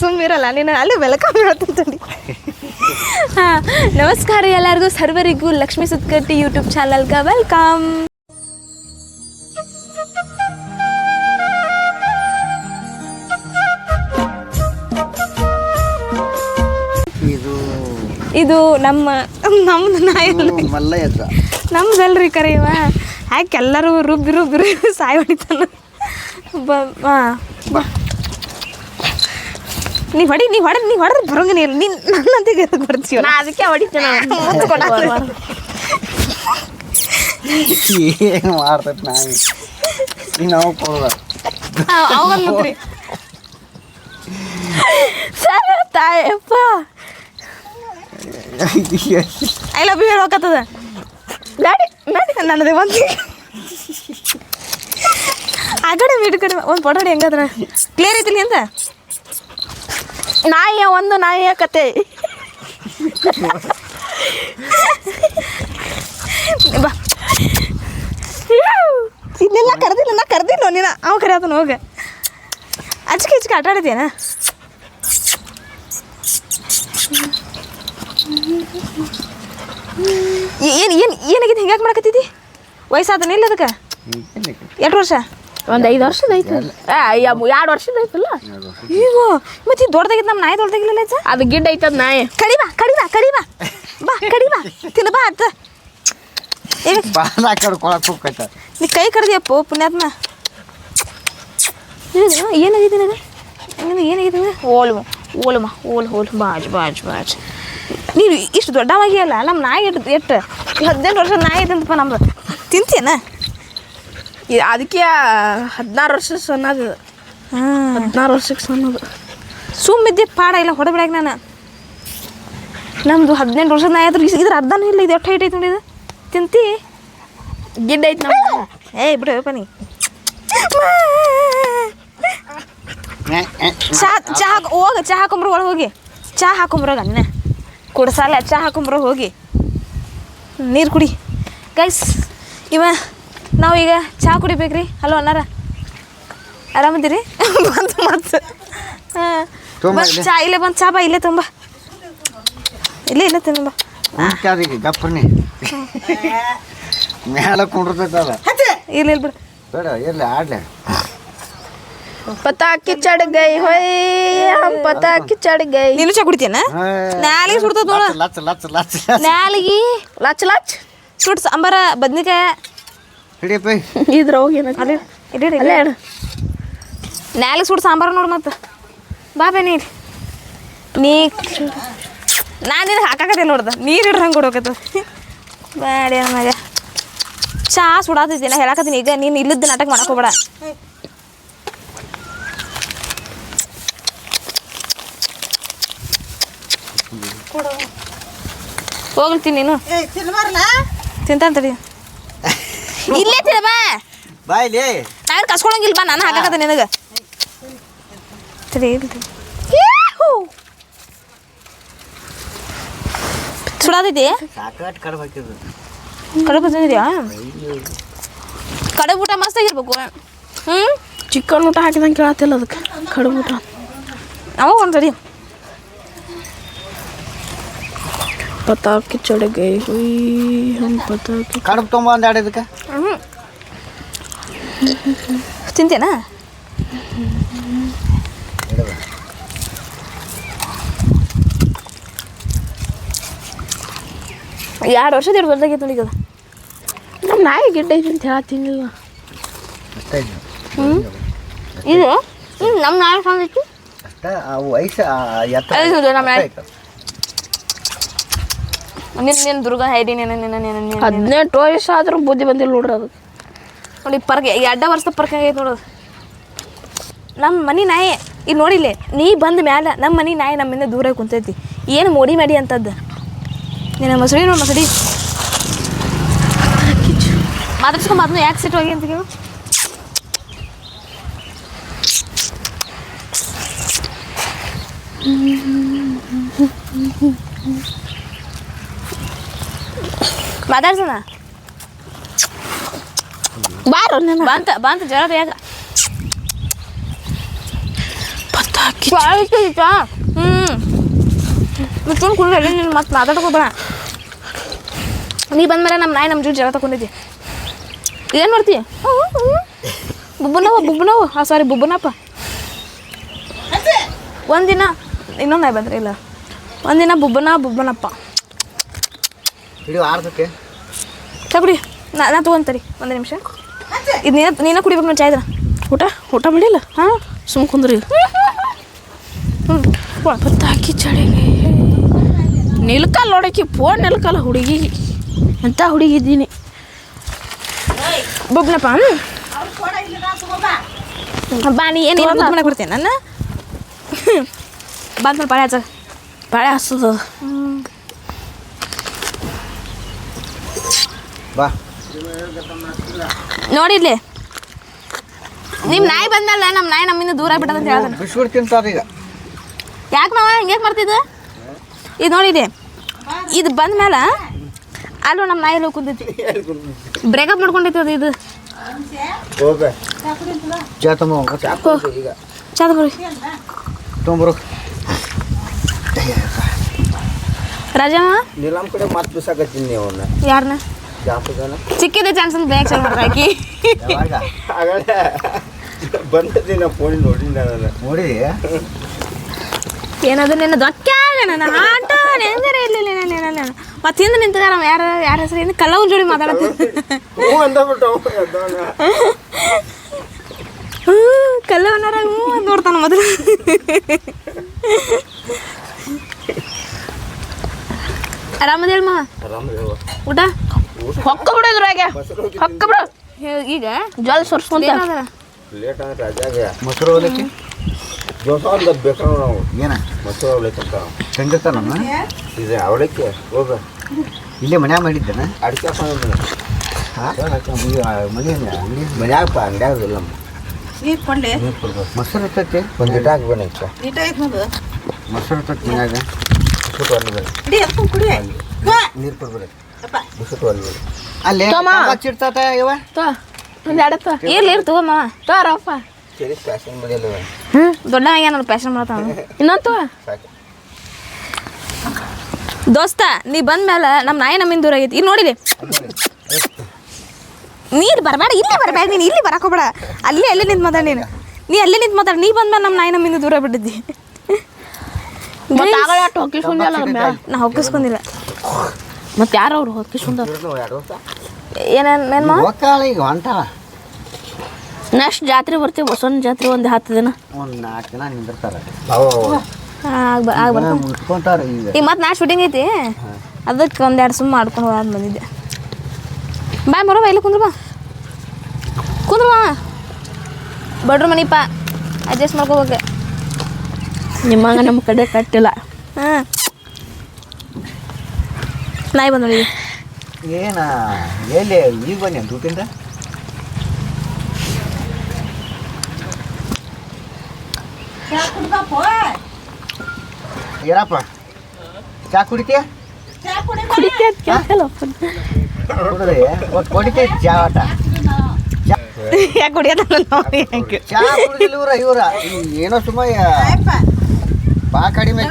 ಸುಮ್ಮಿರಲ್ಲ ನೀನು ಅಲ್ಲಿ ವೆಲ್ಕಮ್ ಹೇಳ್ತೀನಿ ಹಾಂ ನಮಸ್ಕಾರ ಎಲ್ಲರಿಗೂ ಸರ್ವರಿಗೂ ಲಕ್ಷ್ಮಿ ಸುತ್ಕಟ್ಟಿ ಯೂಟ್ಯೂಬ್ ಚಾನಲ್ಗೆ ವೆಲ್ಕಮ್ ಇದು ಇದು ನಮ್ಮ ನಮ್ದು ನಾಯಿ ಮಲ್ಲ ಎದ್ರ ನಮ್ದಲ್ರಿ ಕರೆಯುವ ಯಾಕೆ ಎಲ್ಲರೂ ರುಬ್ಬಿ ರುಬ್ಬಿ ರುಬ್ಬಿ ಸಾಯಿ ಹೊಡಿತಾನ ಬಾ. ನೀ ಹೊಡಿ ನೀ ಹೊಡ ನೀ ಹೊಡ್ರೆ ಬರೋಂಗನೇ ಇಲ್ಲ. ನೀನು ನನ್ನಂತಿಗೆ ಬರ್ತೀವ ನಾ ಅದಕ್ಕೆ ಹೊಡಿತೇನೆ ಏನು ಮಾಡ್ತೈತೆ ನಾನು ಈಗ ನಾವು ಕೊಡೋದ ಅವಂತ್ರಿ sir Tayappa I love you ಹೇಳೋಕತ್ತದ ಗಾಡಿ ನಡಿ ನನ್ನದೇ ಒಂದು. ಆ ಕಡೆ ಕಡೆ ಒಂದು ಹೊಡಿ ಹೆಂಗದ್ರ. ಕ್ಲಿಯರ್ ಐತಿಲಿ ಅಂತ ನಾಯಿಯ ಒಂದು ನಾಯಿಯ ಕತೆ. ಬಾ. ಇದನ್ನೆಲ್ಲ ಕರೆದಿಲ್ಲ ನಾ ಕರೆದಿಲ್ಲ ನೀನ. ಅವ ಕರೆಯತನ ಹೋಗ. ಅಚ್ಕೆ ಇಚ್ಕೆ ಆಟ ಆಡಿದ್ಯಾನ? ಏನು ಏನು ಏನಾಗಿದೆ? ಹಿಂಗ್ಯಾಕೆ ಮಾಡಕತ್ತಿದ್ದಿ? ವಯಸ್ಸಾದನ ಇಲ್ಲ ಅದಕ್ಕೆ? ಎರಡು ವರ್ಷ? ಒಂದು ಐದು ವರ್ಷದ ಐತೆ ಎರಡು ವರ್ಷದ ಐತಲ್ಲ? ಈಗ ಮತ್ತೆ ದೊಡ್ಡದಾಗಿತ್ತು ನಮ್ಮ ನಾಯಿ ದೊಡ್ಡದಾಗಿಲ್ಲ ಅದು ಗಿಡ್ಡ ಐತದ ನಾಯಿ. ಕಡಿಬಾ ಕಡಿಬಾ ಕಡಿಬಾ ಬಾ ಕಡಿಬಾ ತಿನ್ಬಾ ಅತ್ತ. ನೀ ಕೈ ಕಡ್ದಿಯಪ್ಪ ಪುಣ್ಯಾತ್ಮ. ಏನು ಏನಾಗಿದೆ ನನಗೆ? ನಿನಗೆ ಏನಾಗಿದೆ ನನಗೆ? ಓಲ್ಮ ಓಲ್ಮ ಓಲ್ ಓಲ್ ಬಾಜ್ ಬಾಜ್ ಬಾಜ್. ನೀನು ಇಷ್ಟು ದೊಡ್ಡವಾಗಿ ಅಲ್ಲ ನಮ್ಮ ನಾಯಿ ಎಷ್ಟು ಎಷ್ಟು ಹದಿನೆಂಟು ವರ್ಷದ ನಾಯಿ ಐತಂತಪ್ಪ ನಮ್ದು. ತಿಂತೀಯನ? ಅದಕ್ಕೆ ಹದಿನಾರು ವರ್ಷ ಸಣ್ಣದು ಹಾಂ. ಹದಿನಾರು ವರ್ಷಕ್ಕೆ ಸಣ್ಣದು ಸುಮ್ಮಿದ್ದೆ ಪಾಡ ಇಲ್ಲ ಹೊಡೆಬಿಡಾಗ ನಾನು. ನಮ್ಮದು ಹದಿನೆಂಟು ವರ್ಷದ ನಾ ಆದ್ರೆ ಇದ್ರ ಅರ್ಧನೂ ಇಲ್ಲ ಇದು ಎಷ್ಟು ಹೈಟ್ ಐತೆ ನೋಡಿ ಇದು? ತಿಂತಿ. ಗಿಡ್ಡ ಐತೆ ನಮ್ಮ ಏಯ್ ಬಿಡು ಬನ್ನಿ ಚಹಾ ಚಹಾ ಹೋಗ ಚಹಾ ಹಾಕೊಂಬ್ರ ಒಳಗೆ ಹೋಗಿ. ಚಹಾ ಹಾಕೊಂಬ್ರಾಗ ಅನ್ನ ಕುಡ್ಸಲ್ಲ ಚಹಾ ಹಾಕೊಂಬ್ರ ಹೋಗಿ. ನೀರು ಕುಡಿ. ಗೈಸ್ ಇವ ನಾವೀಗ ಚಹಾ ಕುಡಿಬೇಕ್ರಿ. ಹಲೋ ಅನ್ನಾರ? ಆರಾಮದಿರಿ ಬಂತು ಮತ್ತು. ಹಾಂ. ಬಂದು ಚಾ ಇಲ್ಲೇ ಬಂದು ಚಾ ಬಾ ಇಲ್ಲೇ ತುಂಬ ಇಲ್ಲೇ ಇಲ್ಲೇ ತುಂಬ ಗಪ್ಪನಿ ಮೇಲೆ ಕುಂಡಿರ್ತೈತಲ್ಲ ಇಲ್ಲ ಇಲ್ಲ ಬಿಡು. ಬೇಡ ಇರಲಿ ಆಡ್ಲಿ. ಪತಾಕಿ ಚಡ್ ಗೈ ಹೊಯ್ ಪತಾಕಿ ಕಿಚಡ್ ಗೈ ನೀನು ಚಾ ಕುಡಿತೀನ ನಾಲಿಗೆ ಸುಡ್ತದ ನೋಡ. ಲಚ್ ಲಚ್ ಲಚ್ ನಾಲಿಗೆ ಲಚ್ ಲಚ್ ಸುಡ್ಸ್ ಅಂಬರ ಬದ್ನಿಕಾಯಿ. ಇದ್ರ ಹೋಗಿ? ಅಲ್ಲಿ ಇಡಿ ಅಲ್ಲೇ ಇಡು. ಸುಟ್ಟು ಸಾಂಬಾರು ನೋಡು ಮತ್ತೆ. ಬಾಬೆ ಬೇ ನೀರು. ನೀ ನಾನು ನಿನಗೆ ಹಾಕಾಕತೆ ನೋಡ್ದ ನೀರು ಇಡ್ರ ಹಂಗೆ ಕೊಡೋಕತ್ತ ಬೇಡ ಮಗ ಚಾ ಸುಡಾತೈತಿ ನಾ ಹೇಳಕತ್ತೀನಿ. ಈಗ ನೀನು ಇಲ್ಲದ ನಾಟಕ ಮಾಡಕೋಬೇಡ ಹೋಗ್ತೀನಿ ನೀನು. ತಿಂತಾನ ತಡಿ. ಇಲ್ಲೇ ತಿಳಿ ಬಾ. ಬಾ ಇಲ್ಲಿ. ನಾನು ಕಸ್ಕೊಳಂಗಿಲ್ಲ ಬಾ ನಾನು ಹಾಕಕತ್ತೆ ನಿನಗೆ. ತಿಳಿ ಸುಡಾದೈತಿ ಸಾಕಟ್ ಕಡಬು ಕಡಬು ಊಟ ಮಸ್ತ್ ಹ್ಞೂ ಚಿಕನ್ ಊಟ ಹಾಕಿದಂಗೆ ಕೇಳತ್ತಿಲ್ಲ ಅದಕ್ಕೆ. ಕಡುಬು ಊಟ. ಅವಾಗ ಒಂದು ಸರಿ. ಪತಾಕಿ ಚಡಗೈ ಹುಯ್ ಹಂಗೆ ಪತಾಕಿ. ಕಡಬು ತುಂಬ ಒಂದು ಆಡಿದಕ್ಕೆ ತಿಂತೇನಾ? ಎರಡು ವರ್ಷದ ಎರಡು ದೊಡ್ಡದಾಗೈತೆ ನೋಡಿ ಈಗ ಅದು. ನಮ್ಮ ನಾಯಿ ಗಿಡ್ಡ ಐತಿ ಅಂತ ಹೇಳ ತಿನ್ನಿಲ್ಲ ಹ್ಞೂ ಇದು? ಹ್ಞೂ ನಮ್ಮ ನಾಳೆ ಸಾಂದಿತ್ತು ಐತಿ. ನಿನ್ನ ದುರ್ಗ ಹೈರಿ ನಿನ್ನ ನಿನ್ನ ನಿನ್ನ ಹದಿನೆಂಟು ಆದ್ರೂ ಬುದ್ಧಿ ಬಂದಿಲ್ಲ ನೋಡ್ರಿ ಅದು. ನೋಡಿ ಪರ್ಕ ಎರಡ ವರ್ಷದ ಪರ್ಕ ಆಗೈತೆ ನೋಡೋದು ನಮ್ಮ ಮನೆ ನಾಯಿ ಈಗ ನೋಡಿಲ್ಲೇ, ನೀ ಬಂದ ಮೇಲೆ ನಮ್ಮ ಮನೆ ನಾಯಿ ನಮ್ಮಿಂದ ದೂರ ಕುಂತೈತಿ. ಏನು ಮೋಡಿ ಮಾಡಿ ಅಂತದ್ದು? ನಿನ್ನ ಮಸಡಿ ನೋಡಿ ಮಸಡಿ ಮಾತಾಡ್ಸ್ಕೊಂಡು ಅದನ್ನು ಯಾಕೆ ಸಿಟ್ಟು ಹೋಗಿ ಅಂತ ಕೇಳು. ಮಾತಾಡ್ಸೋಣ? ಬಾರೋ ಬಂತ ಬಂತ ಜರ ಬೇಗ. ಪತಾ ಹ್ಞೂ ಮುಚ್ಕೊಂಡು ಕುಡಿದ್ರೆ ಅಲ್ಲಿ ನೀನು ಮತ್ತೆ ಮಾತಾಡ್ಕೋಬೇಡ ನೀ ಬಂದ ಮೇಲೆ ನಮ್ಮ ನಾಯಿ ನಮ್ಮ ಜೊತೆ ಜ್ವರ ತಗೊಂಡಿದ್ದಿ ಏನು ಮಾಡ್ತೀಯ ಬುಬ್ಬನವ ಬುಬ್ಬನವ ಹಾಂ ಸಾರಿ ಬುಬ್ಬನಪ್ಪ. ಒಂದಿನ ಇನ್ನೊಂದು ನಾಯಿ ಬಂದ್ರೆ ಇಲ್ಲ. ಒಂದಿನ ಬುಬ್ಬನ ಬುಬ್ಬನಪ್ಪ. ತಗೊಡಿ ನಾ ನಾ ತೊಗೊಂತರಿ ಒಂದು ನಿಮಿಷ. ಇದು ನೀನ ನೀನ ಕುಡಿಬೇಕು ನೋಡಿ ಚಾಯ್ದ್ರ ಊಟ? ಊಟ ಮಾಡಿಲ್ಲ? ಹಾಂ. ಸುಮ್ ಕುಂದ್ರಿ. ಹ್ಞೂ ಪತ್ತಾಕಿ ಚಳಿಗೆ ನಿಲ್ಕಲ್ಲ ನೋಡಕ್ಕೆ ಫೋನ್ ನಿಲ್ಕಲ್ಲ ಹುಡುಗಿ. ಎಂಥ ಹುಡುಗಿದ್ದೀನಿ ಇದ್ದೀನಿ? ಬುಬ್ಬನಪ್ಪ ಬಾ ನೀ ಏನು ಮಾಡಕ್ಕೆ ಬರ್ತೀನಿ ನಾನು ಬಂದ್ಮೇಲೆ ಪಾಳೆ ಹಚ್ಚ. ಬಾಳೆ ಹಸ್ತದ ಬಾ. ನೋಡಿರ್ಲಿ ನಿಮ್ಮ ನಾಯಿ ಬಂದಲ್ಲ ನಮ್ಮ ನಾಯಿ ನಮ್ಮಿಂದ ದೂರ ಬಿಸ್ಕುಟ್ ತಿಂತಾರ ಈಗ. ಯಾಕೆ ಮಾವ ಹಿಂಗೆ ಮಾಡ್ತಿದ್ದ? ಇದು ನೋಡಿರಿ ಇದು ಬಂದ್ಮೇಲೆ ಅಲ್ಲೂ ನಮ್ಮ ನಾಯಿ ಎಲ್ಲೋ ಕುಂತೈತಿ ಬ್ರೇಕಪ್ ಮಾಡ್ಕೊಂಡೈತಿ ಅದು ಇದು. ರಾಜಮ್ಮ? ನೀಲಮ್ ಕಡೆ ಮತ್ತೆ ಬಿಸಾಕತ್ತೀನಿ ನೀವು ಯಾರನ್ನ ಜಾಸ್ತಿ ಜನ ಸಿಕ್ಕಿದೆ ಚಾನ್ಸ್ ಅಂತ ಬ್ಯಾಗ್ ಚಾಲು ಮಾಡ್ರಿ ಆಕಿ ಆಗಲೇ ಬಂದದ್ದು ನಾ ಫೋನ್ ನೋಡಿ ನಾನು ನೋಡಿ ಏನದು ನಿನ್ನ ದೊಕ್ಕ ನನ್ನ ಆಟ ನೆಂದರೆ ನಾನು ನೆನ ಮತ್ತೆ ಹಿಂದೆ ನಿಂತಾರ ಯಾರ ಯಾರ ಹೆಸರು? ಏನು ಕಲ್ಲವ್ ಜೋಡಿ ಮಾತಾಡತ್ತಿ ಹ್ಞೂ ಅಂದಬಿಟ್ಟು ಅವ ಎದ್ದವ್ನ. ಹ್ಞೂ ಕಲ್ಲವನಾರ ಹ್ಞೂ ಅಂತ ನೋಡ್ತಾನ ಮೊದಲು. ಆರಾಮದೇಳ್ಮ ಮಾವ. ಊಟ? ಹೊಕ್ಕ ಬಿಡೋದ್ರಾಗೆ ಮೊಸರು ಹೋಗಿ ಹೊಕ್ಕ ಬಿಡು. ಈಗ ಜಲ್ ಸುರ್ಸ್ಕೊಂತ. ಲೇಟ್ ಅಂದ್ರೆ ರಾಜಾಗೆ ಮೊಸರು ಹೋಗ್ಲಿಕ್ಕೆ ದೋಸೆ ಒಂದು ಬೇಕು ನಾವು. ಏನ? ಮೊಸರು ಹೋಗ್ಲಿಕ್ಕೆ ಅಂತ. ಇದು ಅವಳಕ್ಕೆ ಹೋಗ. ಇಲ್ಲೇ ಮನ್ಯಾಗ ಮಾಡಿದ್ದೇನೆ? ಅಡಿಕೆ ಹಾಕೊಂಡು ಮನೆ ಮನ್ಯಾಗಪ್ಪ ಅಂಗಡ್ಯಾಗ ಇಲ್ಲಮ್ಮ ನೀರು ಕೊಡ್ಬೇಕು ಮೊಸರು ಇರ್ತೈತಿ? ಒಂದು ಹಾಕ್ಬೇನೆ ಮೊಸರು ಇರ್ತೈತಿ ಮನ್ಯಾಗ? ಕುಡಿ. ನೀರು ಒಲ್ಬೇಡ ಅಲ್ಲೇ ತಮ್ಮ. ಹಚ್ಚಿರ್ತಾತ ಇವ ತೋ ಒಂದು ಎಡತ್ತ ಇರ್ಲಿ ಇರ್ ತಗೋ ಮಾವ ತೋ ರಪ್ಪ. ಸರಿ ಫ್ಯಾಷನ್ ಮನೆಯಲ್ಲ ಹ್ಞೂ ದೊಡ್ಡ ಮಾಡ್ತಾವ ಇನ್ನೊಂದು ತೋ. ದೋಸ್ತ ನೀ ಬಂದ್ಮೇಲೆ ನಮ್ಮ ನಾಯಿ ನಮ್ಮಿಂದ ದೂರ ಆಗೈತಿ. ಇಲ್ಲಿ ನೋಡಿರಿ ನೀರ್ ಬರಬೇಡ ಇಲ್ಲೇ ಬರಬೇಡ ನೀನು ಇಲ್ಲಿ ಬರಕ್ ಹೋಗ್ಬೇಡ. ಅಲ್ಲೇ ಅಲ್ಲೇ ನಿಂತು ಮಾತಾಡ ನೀನು. ನೀ ಅಲ್ಲೇ ನಿಂತು ಮಾತಾಡ ನೀ ಬಂದ್ಮೇಲೆ ನಮ್ಮ ನಾಯಿ ನಮ್ಮಿಂದ ದೂರ ಬಿಟ್ಟಿದ್ದಿ. ಮತ್ತೆ ನಾ ಹೊಕ್ಕಿಸ್ಕೊಂಡಿಲ್ಲ ಮತ್ತೆ ಯಾರು ಅವ್ರು? ವರ್ಷ ಏನೇನು ಮೇನ್ ಮಾ ಹೋಗ್ತಾಳ ಈಗ ಹೊಂಟಾಳ ನೆಕ್ಸ್ಟ್ ಜಾತ್ರೆ ಬರ್ತೀವಿ ಬಸವನ ಜಾತ್ರೆ ಒಂದು ಹತ್ತು ದಿನ. ಒಂದು ನಾಲ್ಕು ನಿಂದಿರ್ತಾರೆ. ಈಗ ಈಗ. ಮತ್ತೆ ನಾ ಶೂಟಿಂಗ್ ಐತಿ? ಅದಕ್ಕೆ ಒಂದೆರಡು ಸುಮ್ಮ ಮಾಡ್ಕೊಂಡು ಹೋಗ ಬಂದಿದ್ದೆ. ಬಾಯ್ ಬರೋ ಇಲ್ಲಿ ಕುಂದ್ರ ಬಾ. ಕುಂದ್ರ ಬಾ. ಬಡ್ರ ಮನಿಪ್ಪ ಅಡ್ಜಸ್ಟ್ ಮಾಡ್ಕೋಬೇಕು ನಿಮ್ಮಂಗ ನಮ್ಮ ಕಡೆ ಕಟ್ಟಿಲ್ಲ. ಹಾಂ. ನಾಯಿ ಬಂದ ಏನಾ ಎಲ್ಲಿ ಈಗ ಬನ್ನಿ ದುಡ್ಡಿಂದ ಏನಪ್ಪ ಚಾ ಕುಡಿತೀಯ ಚಾ ಕುಡಿ ಕುಡಿಕೆ ಅಂತ ಕೇಳ್ತಲ್ಲ ಕುಡ್ರಿ ಒಟ್ಟು ಕುಡಿತೇ ಚಾ ಆಟ. ಯಾಕೆ ಕುಡಿಯೋದಲ್ಲ ನಾವು ಚಾ ಕುಡಿದಿಲ್ಲ ಇವ್ರ ಇವ್ರ. ಏನೋ ಸುಮ್ಮ ಬಾ ಕಡಿಮೆ.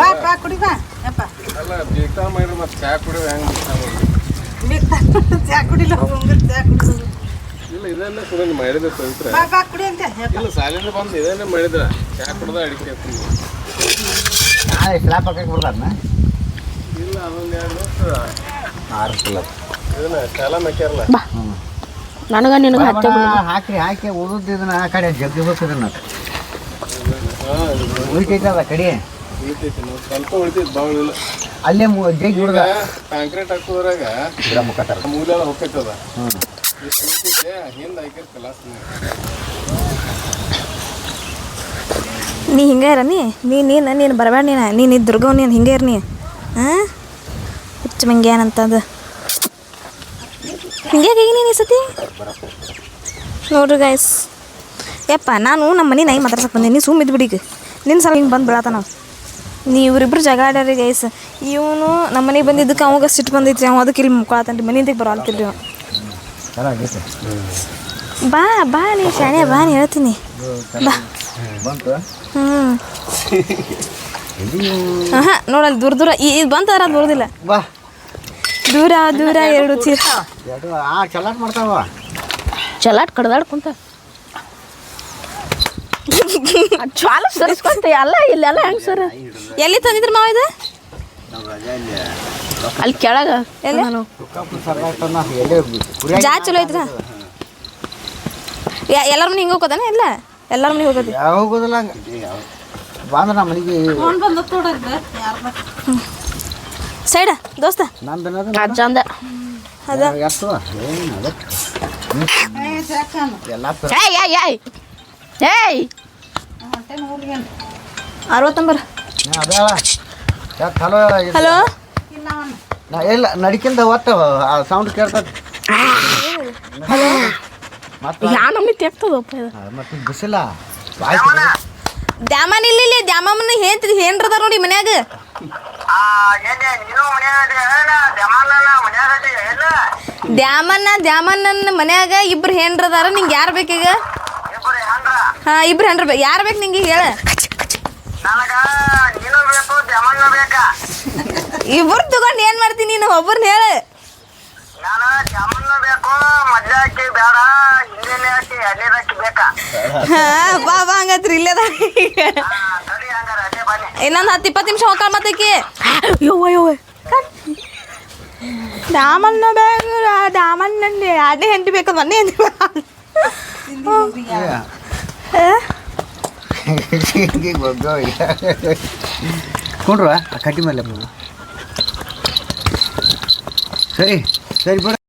ಬಾ ಬಾ ಕುಡಿ ಬಾ. ಯಪ್ಪ. ಅಲ್ಲ ಬೇಕಾ ಮತ್ತೆ ಚಾ ಹೆಂಗೆ ಚಾ ಕುಡಿಲ್ಲ ಚಾ ಕುಡಿ ಇಲ್ಲ ಇದನ್ನೇ ಪವಿತ್ರ ಬಾ ಬಾ ಕುಡಿ ಅಂತ. ಇಲ್ಲ ಸಾಲಿನ ಬಂದು ಇದನ್ನೇ ಮಾಡಿದ್ರ. ಚಾ ಕುಡ್ದ ಅಡಿಕೆ ನಾಳೆ ಸ್ಲಾಪ್ ಹಾಕಕ್ಕೆ ಇಲ್ಲ ಅದೊಂದು ಎರಡು ವರ್ಷ ಆರು ಕಿಲ ಇದನ್ನ ಹಾಕ್ಯಾರಲ್ಲ ನನಗ ನಿನಗೆ ಹಾಕಿ ಹಾಕಿ ಉದ್ದ ಆ ಕಡೆ ಜಗ್ಗಿ ಹೋಗ್ತಿದ್ನ ಹಾಂ ಉಳಿತೈತದ ಕಡೆ? ಉಳಿತೈತಿ ನಾವು ಸ್ವಲ್ಪ ಉಳಿತೈತಿ ಭಾಳ ಇಲ್ಲ ಅಲ್ಲೇ ಜಗ್ಗಿ ಕಾಂಕ್ರೀಟ್ ಹಾಕೋದ್ರಾಗ ಗಿಡ ಮುಖತಾರ ಹೋಗ್ತೈತದ ಹಿಂದೆ ನೀ ಹಿಂಗೆ ಇರ ನೀ? ನೀ ನೀನು ನೀನು ಬರಬೇಡ ನೀನು. ನೀನು ಇದು ದುರ್ಗವ್ ನೀನು ಹಿಂಗೆ ಇರ ನೀ. ಹಾಂ ಹುಚ್ಚ ಮಂಗೆ ಏನಂತಂದು? ಹಿಂಗೆ ಈಗ ನೀನು ಈ ಸತಿ? ನೋಡ್ರಿ ಗಾಯ್ಸ್ ಯಪ್ಪ ನಾನು ನಮ್ಮ ಮನೆ ನಾಯಿ ಮಾತಾಡ್ಸಕ್ಕೆ ಬಂದೆ. ನೀ ಸುಮ್ಮ ಇದ್ಬಿಡಿ ಈಗ. ನಿನ್ನ ಸಲ ಹಿಂಗೆ ಬಂದು ಬೀಳತ್ತ ನಾವು. ನೀ ಇವ್ರಿಬ್ರು ಜಗ ಆಡ್ಯಾರಿ ಗೈಸ್ ಇವನು ನಮ್ಮ ಮನೆಗೆ ಬಂದಿದ್ದಕ್ಕೆ ಅವಾಗ ಸಿಟ್ಟು ಬಂದೈತಿ ಅವ ಅದಕ್ಕೆ ಇಲ್ಲಿ ಮುಕ್ಕೊಳತಾನ್ರಿ ಮನೆಯಿಂದ ಬರೋಲ್ತಿಲ್ರಿ ಅವ ಬಾ ಬಾ ನೀ ಶಾಣೆ ಬಾ ನೀ ಹೇಳ್ತೀನಿ. ಬಾ. ಬಂತು ಹ್ಞೂ ಹಾಂ ನೋಡಲ್ಲಿ ದೂರ ದೂರ. ಈ- ಇದು ಬಂತಾರ ಬರೋದಿಲ್ಲ ಬಾ. ದೂರ ದೂರ ಎರಡು ಚೀರ ಎರಡು ಆ ಚಲಾಟ್ ಮಾಡ್ತಾವ. ಚಲಾಟ್ ಕಡ್ದಾಡ್ ಕುಂತ ಚಾಲ ಸರಿಸ್ಕೊಂತ ಎಲ್ಲ ಇಲ್ಲೆಲ್ಲ ಹೆಂಗ್ ಸರ್? ಎಲ್ಲಿ ತಂದಿದ್ರು ಮಾವ ಇದು? ಇಲ್ಲಿ ಅಲ್ಲಿ ಕೆಳಗ. ಎಲ್ಲಿ? ಜಾ ಚಲೋ ಐತ್ರ. ಎಲ್ಲರ ಮನೆ ಹಿಂಗೆ ಹೋಗೋದಾನ ಇಲ್ಲ? ಎಲ್ಲರ ಮನೆ ಹೋಗೋದು ಯಾವ ಹೋಗೋದಿಲ್ಲ ಹಂಗೆ? ಬಂದ್ರೆ ನಮ್ಮ ಮನೆಗೆ ಸೈಡ ದೋಸ್ತ. ಚಂದ ಅಜ್ಜಂದ ಅದ. ಎಲ್ಲ ಏಯ್! ಅರವತ್ತೊಂಬರ ಹಲೋ ಹಲೋ? ಇಲ್ಲ ನಡಿಕಿಂದ ಆ ಸೌಂಡ್ ಕೇಳ್ತದೆ ಮತ್ತೆ? ಯಾ ನಮ್ಮಿ ತೆಗ್ತದಪ್ಪ ಇದು? ಮತ್ತೆ ಬಿಸಿಲ. ಆಯ್ತು ದ್ಯಾಮನ್ ಇಲ್ಲಿ ಇಲ್ಲಿ ದ್ಯಾಮಮ್ಮನ ಹೇಳ್ತಿದ್ ಏನ್ರದಾರ ನೋಡಿ ಮನ್ಯಾಗ? ದ್ಯಾಮನ್ನ ದ್ಯಾಮಣ್ಣನ ಮನ್ಯಾಗ ಇಬ್ರು ಹೆಂಡ್ರದಾರ ನಿಂಗೆ ಯಾರು ಬೇಕೀಗ? ಹಾ ಇಬ್ರು ಹೆಂಡ್ರ ಬೇಕು ಯಾರು ಬೇಕು ನಿಂಗೆ ಹೇಳ. ಇಬ್ರು ತಗೊಂಡು ಏನ್ ಮಾಡ್ತೀನಿ ನೀನು? ಒಬ್ಬರನ್ನ ಹೇಳ. ನಾನು ಜಾಮೂನು ಬೇಕು ಮದ್ವೆ ಹಾಕಿ ಬೇಡ ಹಿಂದಿನ ಹಾಕಿ ಎಣ್ಣೆದ ಬೇಕಾ? ಹಾ ಬಾ ಬಾ ಹಂಗತ್ರಿ ಇಲ್ಲದ ಹಾ, ಸರಿ ಹಂಗಾರ ಅದೇ ಬನ್ನಿ. ಇನ್ನೊಂದು ಹತ್ತು ಇಪ್ಪತ್ತು ನಿಮಿಷ ಹೋಗ್ತಾಳ ಮತ್ತಕ್ಕೆ. ಯವ್ವ ಯವ್ವ. ದಾಮನ್ನ ಬೇಕು ದಾಮನ್ನ ಅದೇ ಹೆಂಡತಿ ಬೇಕು ಮೊನ್ನೆ ಹೆಂಡತಿ ಕೊಂಡ್ರ ಆ ಕಟ್ಟಿ ಮೇಲೆ ಸರಿ ಸರಿ ಬಿಡ